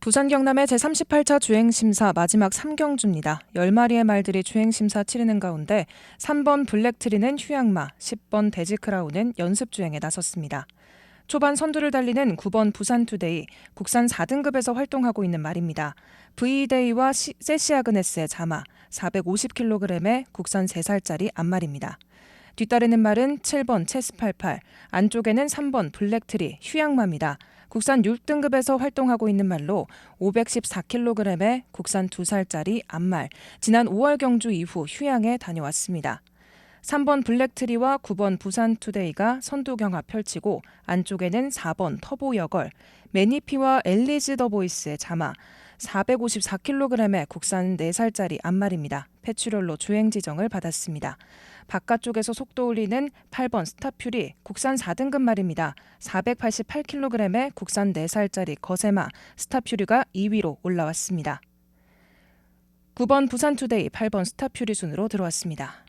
부산 경남의 제38차 주행심사 마지막 3경주입니다. 10마리의 말들이 주행심사 치르는 가운데 3번 블랙트리는 휴양마, 10번 데지크라운은 연습주행에 나섰습니다. 초반 선두를 달리는 9번 부산투데이, 국산 4등급에서 활동하고 있는 말입니다. 시- 세시아그네스의 자마, 450kg의 국산 3살짜리 암말입니다. 뒤따르는 말은 7번 체스팔팔, 안쪽에는 3번 블랙트리, 휴양마입니다. 국산 6등급에서 활동하고 있는 말로 514kg의 국산 2살짜리 암말, 지난 5월 경주 이후 휴양에 다녀왔습니다. 3번 블랙트리와 9번 부산투데이가 선두 경합 펼치고 안쪽에는 4번 터보 여걸, 매니피와 엘리즈 더보이스의 자마, 454kg의 국산 4살짜리 암말입니다. 폐출혈로 주행 지정을 받았습니다. 바깥쪽에서 속도 올리는 8번 스타퓨리 국산 4등급 말입니다. 488kg의 국산 4살짜리 거세마 스타퓨리가 2위로 올라왔습니다. 9번 부산투데이 8번 스타퓨리 순으로 들어왔습니다.